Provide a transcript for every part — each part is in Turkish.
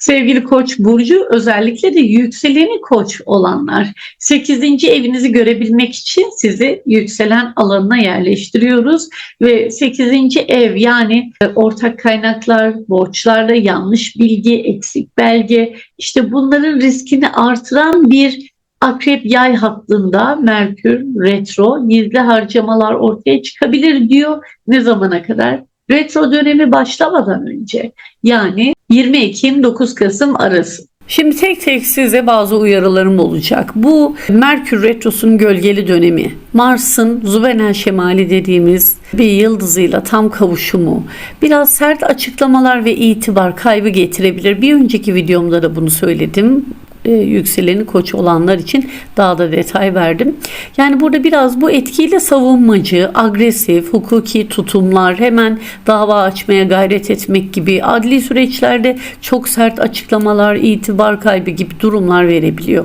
Sevgili Koç burcu özellikle de yükseleni Koç olanlar 8. evinizi görebilmek için sizi yükselen alanına yerleştiriyoruz ve 8. ev yani e, ortak kaynaklar, borçlarla yanlış bilgi, eksik belge işte bunların riskini artıran bir Akrep yay hattında Merkür retro gizli harcamalar ortaya çıkabilir diyor. Ne zamana kadar? Retro dönemi başlamadan önce yani 20 Ekim 9 Kasım arası. Şimdi tek tek size bazı uyarılarım olacak. Bu Merkür Retrosu'nun gölgeli dönemi. Mars'ın Zubenel Şemali dediğimiz bir yıldızıyla tam kavuşumu. Biraz sert açıklamalar ve itibar kaybı getirebilir. Bir önceki videomda da bunu söyledim e, yükseleni koç olanlar için daha da detay verdim. Yani burada biraz bu etkiyle savunmacı, agresif, hukuki tutumlar, hemen dava açmaya gayret etmek gibi adli süreçlerde çok sert açıklamalar, itibar kaybı gibi durumlar verebiliyor.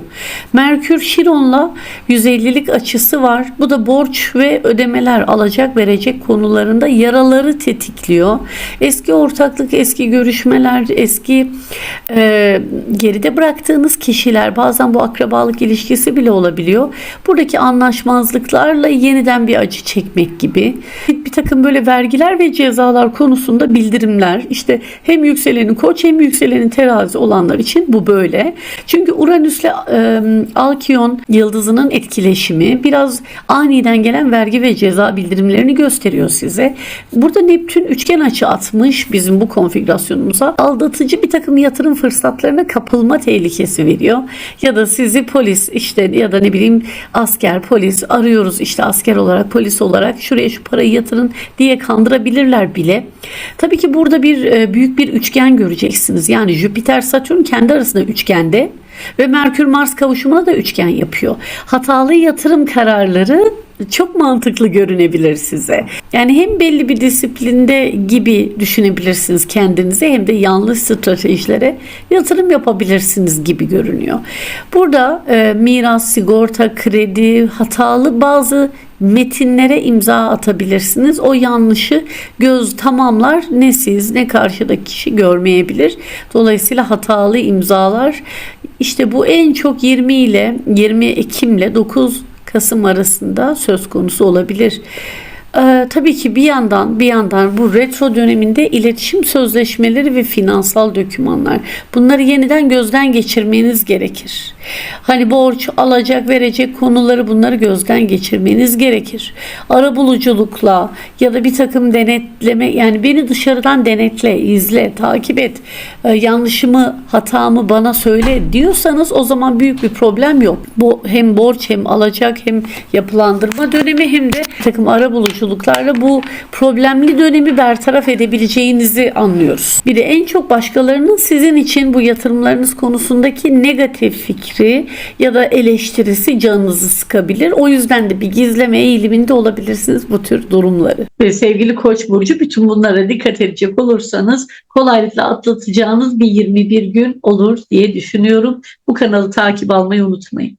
Merkür Şiron'la 150'lik açısı var. Bu da borç ve ödemeler alacak verecek konularında yaraları tetikliyor. Eski ortaklık, eski görüşmeler, eski e, geride bıraktığınız kişiler bazen bu akrabalık ilişkisi bile olabiliyor. Buradaki anlaşmazlıklarla yeniden bir acı çekmek gibi. Bir takım böyle vergiler ve cezalar konusunda bildirimler işte hem yükselenin koç hem yükselenin terazi olanlar için bu böyle. Çünkü Uranüs'le e, Alkion yıldızının etkileşimi biraz aniden gelen vergi ve ceza bildirimlerini gösteriyor size. Burada Neptün üçgen açı atmış bizim bu konfigürasyonumuza. Aldatıcı bir takım yatırım fırsatlarına kapılma tehlikesi veriyor. Ya da sizi polis işte ya da ne bileyim asker polis arıyoruz işte asker olarak polis olarak şuraya şu parayı yatırın diye kandırabilirler bile. Tabii ki burada bir e, büyük bir üçgen göreceksiniz. Yani Jüpiter Satürn kendi arasında üçgende ve Merkür Mars kavuşumuna da üçgen yapıyor. Hatalı yatırım kararları çok mantıklı görünebilir size. Yani hem belli bir disiplinde gibi düşünebilirsiniz kendinize hem de yanlış stratejilere yatırım yapabilirsiniz gibi görünüyor. Burada e, miras, sigorta, kredi, hatalı bazı metinlere imza atabilirsiniz. O yanlışı göz tamamlar ne siz ne karşıdaki kişi görmeyebilir. Dolayısıyla hatalı imzalar işte bu en çok 20 ile 20 Ekim ile 9 Kasım arasında söz konusu olabilir. Ee, tabii ki bir yandan bir yandan bu retro döneminde iletişim sözleşmeleri ve finansal dokümanlar bunları yeniden gözden geçirmeniz gerekir. Hani borç alacak verecek konuları bunları gözden geçirmeniz gerekir. Arabuluculukla ya da bir takım denetleme yani beni dışarıdan denetle, izle, takip et, ee, yanlışımı, hatamı bana söyle diyorsanız o zaman büyük bir problem yok. Bu hem borç hem alacak hem yapılandırma dönemi hem de takım arabuluculuklarla bu problemli dönemi bertaraf edebileceğinizi anlıyoruz. Bir de en çok başkalarının sizin için bu yatırımlarınız konusundaki negatif fikri ya da eleştirisi canınızı sıkabilir. O yüzden de bir gizleme eğiliminde olabilirsiniz bu tür durumları. Ve sevgili Koç burcu bütün bunlara dikkat edecek olursanız kolaylıkla atlatacağınız bir 21 gün olur diye düşünüyorum. Bu kanalı takip almayı unutmayın.